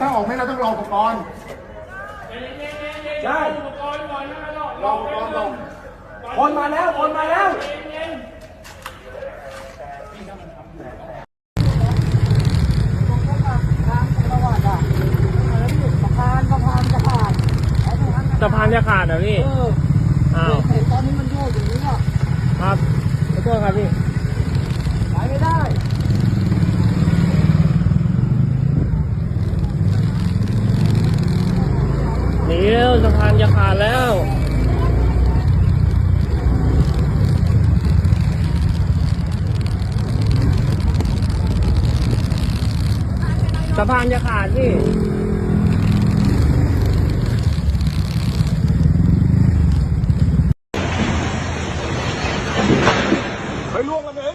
ถ้าออกไม่ได้ต้องรออุปกรณ์ใช่รออุปกรณ์ลงคนมาแล้วคนมาแล้วสะพานจะขาดเหรอพี่อ้าวเห็นตอนนี้มันโยกอย่างนี้อะครับขอโทษครับพี่ ไปไม่ได้ หนีแล้วสะพานจะขาดแล้ว สะพานจะขาดพี่ เฮ้ยล่วงแล้วมึง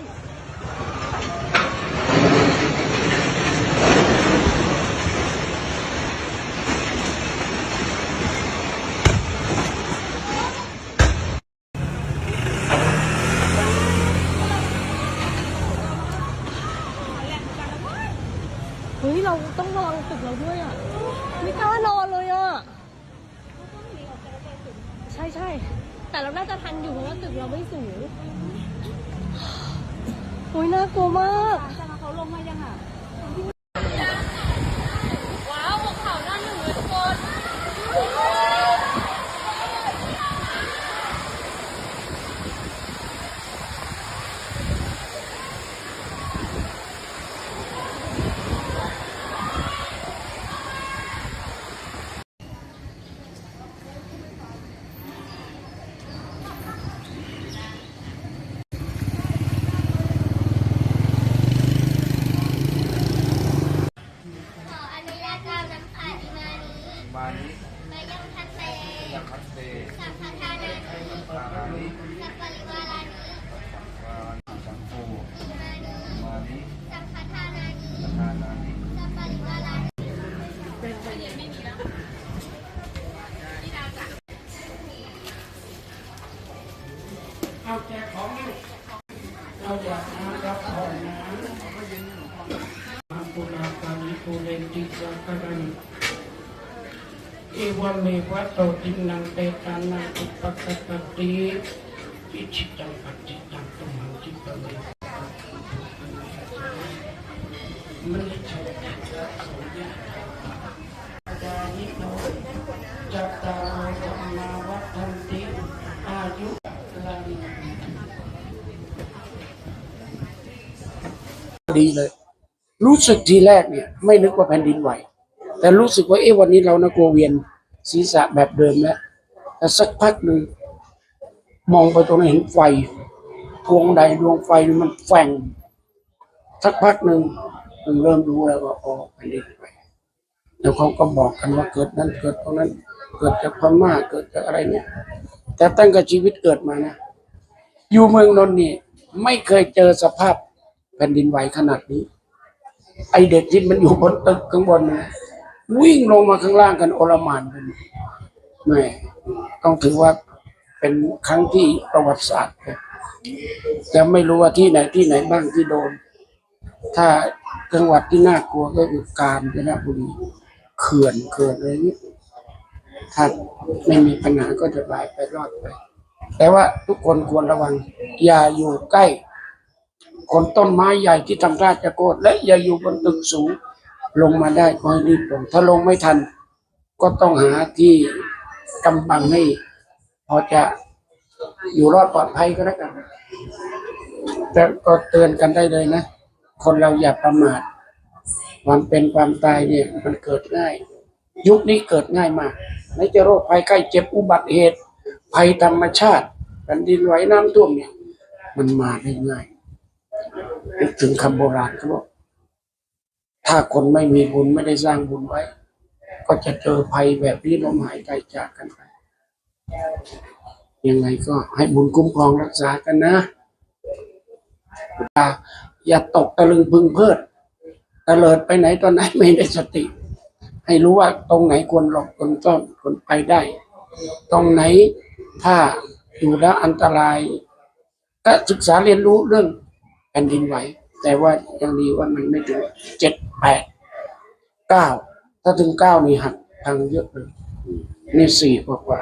เราต้องระวังตึกเราด้วยอะ ไม่กล้านอนเลยอะ ใช่ใช่ แต่เราน่าจะทันอยู่เพราะว่าตึกเราไม่สูงโอ้ยน่ากลัวมากเขาลงมายังอะาวบอกข่าวหน้าหนึ่งเลยทุกคน ขออนุญาตกล่าวนำผ่านอิมานี มานี้ มายังทันเต ยังคัดเต สัพพทานานี มารานิ สัพปริวารานี มาสังโฆ อิมานี มานี้ สัพพทานานี ทานานิ สัพปริวารานี เอา แจกของนี่เอาแจกน้ำรับของน้ำปุราปานิปุเรนติสาคารันเอวเมวัตโตตินังเตตานังอุปกัปปติอิชิตังปัจจิตังตุมังจิตเมมันใช่จานิโนจัตตาโรธรรมาวัฏันติอายุลัง ดีเลย รู้สึกทีแรกเนี่ย ไม่นึกว่าแผ่นดินไหว แต่รู้สึกว่าเอ๊ะวันนี้เรานะกลัวเวียนศีรษะแบบเดิมแล้วแต่สักพักหนึ่งมองไปตรงนั้นเห็นไฟพวงใดดวงไฟมันแฝงสักพักหนึ่งมันเริ่มรู้แล้วว่าอ๋อแผ่นดินไหวแล้วเขาก็บอกกันว่าเกิดนั้นเกิดตรงนั้น เกิดจากพม่าเกิดจากอะไรเนี่ย แต่ตั้งแต่ชีวิตเกิดมานะอยู่เมืองนนท์นี่ไม่เคยเจอสภาพ แผ่นดินไหวขนาดนี้ ไอเด็กที่มันอยู่บนตึกข้างบนนะวิ่งลงมาข้างล่างกันโอลมานกันแม่ต้องถือว่าเป็นครั้งที่ประวัติศาสตร์เลยแต่ไม่รู้ว่าที่ไหนที่ไหนบ้างที่โดน ถ้าจังหวัดที่น่ากลัวก็คือกาญจนบุรีเขื่อนเขื่อนอะไรนี้ถ้าไม่มีปัญหาก็จะบายไปรอดไป แต่ว่าทุกคนควรระวัง อย่าอยู่ใกล้ คนต้นไม้ใหญ่ที่ทำท่าจะโกดและอย่าอยู่บนตึกสูง ลงมาได้ก็ให้รีบลงถ้าลงไม่ทัน ก็ต้องหาที่กำบังให้พอจะอยู่รอดปลอดภัยก็แล้วกันแต่ก็เตือนกันได้เลยนะ คนเราอย่าประมาทความเป็นความตายเนี่ย มันเกิดง่าย ยุคนี้เกิดง่ายมากไหนจะโรคภัยไข้เจ็บอุบัติเหตุ ภัยธรรมชาติแผ่นดินไหวน้ำท่วมเนี่ย มันมาได้ง่าย นึกถึงคำโบราณเขาบอกถ้าคนไม่มีบุญไม่ได้สร้างบุญไว้ ก็จะเจอภัยแบบนี้ลมหายใจจากกันไปยังไงก็ให้บุญคุ้มครองรักษากันนะอย่าอย่าตกตะลึงพึงเพิดตะเลิดไปไหนตอนไหนไม่ได้สติ ให้รู้ว่าตรงไหนควรหลบควรต้อนควรไปได้ ตรงไหนถ้าอยู่แล้วอันตราย ก็ศึกษาเรียนรู้เรื่อง ผ่นดินไหว แต่ว่ายังดีว่ามันไม่ถึงเจ็ดแปดเก้าถ้าถึงเก้านี่หักพังเยอะเลยนี่สี่กว่า